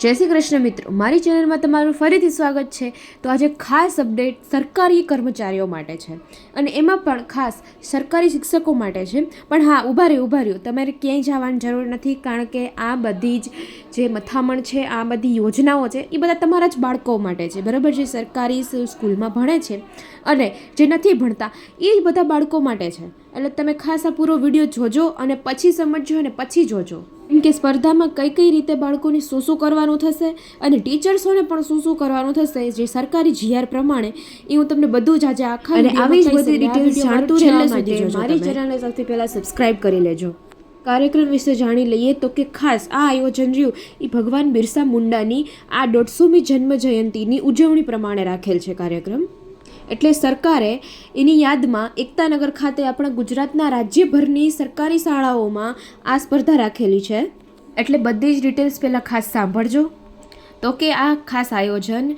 જય શ્રી કૃષ્ણ મિત્રો, મારી ચેનલમાં તમારું ફરીથી સ્વાગત છે. તો આજે ખાસ અપડેટ સરકારી કર્મચારીઓ માટે છે. અને એમાં પણ ખાસ સરકારી શિક્ષકો માટે છે. પણ હા, ઊભા રહ્યું ઊભા રહ્યું. તમારે ક્યાંય જવાની જરૂર નથી, કારણ કે આ બધી જ જે મથામણ છે, આ બધી યોજનાઓ છે, એ બધા તમારા જ બાળકો માટે છે. બરાબર જે સરકારી સ્કૂલમાં ભણે છે. અને જે નથી ભણતા, એ જ બધા બાળકો માટે છે. એટલે તમે ખાસ આ પૂરો વીડિયો જોજો અને પછી સમજજો અને પછી જોજો. કે સ્પર્ધામાં કઈ કઈ રીતે બાળકોને શું શું કરવાનું થશે અને ટીચર્સોને પણ શું શું કરવાનું થશે જે સરકારી જીઆર પ્રમાણે એ હું તમને બધું જ આજે આખા અને આવી જ બધી વીડિયો જાણતું રહેવા માટે મારી ચેનલને સૌથી પહેલા સબસ્ક્રાઇબ કરી લેજો. કાર્યક્રમ વિશે જાણી લઈએ તો કે ખાસ આ આયોજન રહ્યું એ ભગવાન બિરસા મુંડાની આ દોઢસોમી જન્મ જયંતિની ઉજવણી પ્રમાણે રાખેલ છે કાર્યક્રમ. એટલે સરકારે એની યાદમાં એકતાનગર ખાતે આપણા ગુજરાતના રાજ્યભરની સરકારી શાળાઓમાં આ સ્પર્ધા રાખેલી છે. એટલે બધી જ ડિટેલ્સ પહેલાં ખાસ સાંભળજો. તો કે આ ખાસ આયોજન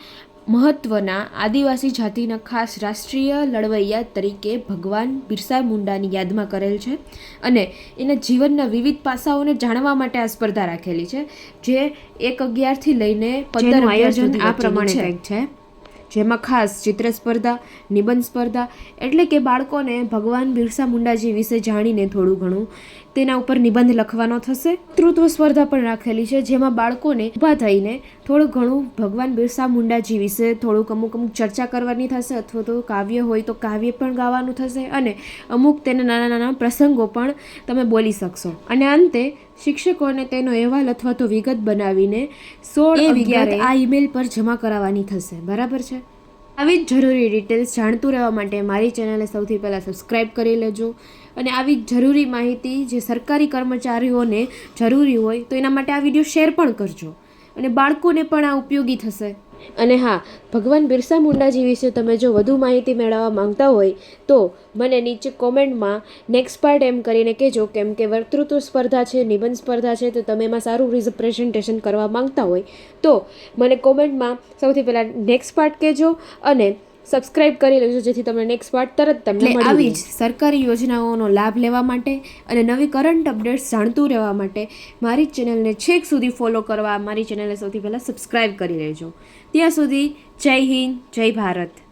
મહત્ત્વના આદિવાસી જાતિના ખાસ રાષ્ટ્રીય લડવૈયા તરીકે ભગવાન બિરસા મુંડાની યાદમાં કરેલ છે અને એના જીવનના વિવિધ પાસાઓને જાણવા માટે આ સ્પર્ધા રાખેલી છે. જે એક અગિયારથી લઈને પંદર જેનું આયોજન આ પ્રમાણે છે. જેમાં ખાસ ચિત્ર સ્પર્ધા, નિબંધ સ્પર્ધા એટલે કે બાળકોને ભગવાન બિરસા મુંડાજી વિશે જાણીને થોડું ઘણું. તેના ઉપર નિબંધ લખવાનો થશે. તૃત્વ સ્પર્ધા પણ રાખેલી છે, જેમાં બાળકોને ઊભા થઈને થોડું ઘણું ભગવાન બિરસા મુંડાજી વિશે થોડુંક અમુક અમુક ચર્ચા કરવાની થશે અથવા તો કાવ્ય હોય તો કાવ્ય પણ ગાવાનું થશે અને અમુક તેના નાના નાના પ્રસંગો પણ તમે બોલી શકશો. અને અંતે શિક્ષકોને તેનો અહેવાલ અથવા તો વિગત બનાવીને સોળ એ વિગત આ ઈમેલ પર જમા કરાવવાની થશે. બરાબર છે? આવી જ જરૂરી ડિટેલ્સ જાણતું રહેવા માટે મારી ચેનલને સૌથી પહેલાં સબસ્ક્રાઇબ કરી લેજો. અને આવી જ જરૂરી માહિતી જે સરકારી કર્મચારીઓને જરૂરી હોય તો એના માટે આ વીડિયો શેર પણ કરજો. અને બાળકોને પણ આ ઉપયોગી થશે. અને હા, ભગવાન બિરસા મુંડાજી વિશે તમે જો વધુ માહિતી મેળવવા માંગતા હોય, તો મને નીચે કોમેન્ટમાં નેક્સ્ટ પાર્ટ એમ કરીને કહેજો, કેમ કે વક્તૃત્વ સ્પર્ધા છે, નિબંધ સ્પર્ધા છે, તો તમે એમાં સારું રિપ્રેઝન્ટેશન કરવા માંગતા હોય. તો મને કોમેન્ટમાં સૌથી પહેલાં નેક્સ્ટ પાર્ટ કહેજો, અને સબસ્ક્રાઇબ કરી લેજો જેથી તમને નેક્સ્ટ પાર્ટ તરત તમને આવી જ સરકારી યોજનાઓનો લાભ લેવા માટે અને નવી કરંટ અપડેટ્સ જાણતું રહેવા માટે મારી ચેનલને છેક સુધી ફોલો કરવા મારી ચેનલને સૌથી પહેલાં સબસ્ક્રાઇબ કરી લેજો. ત્યાં સુધી જય હિન્દ જય ભારત.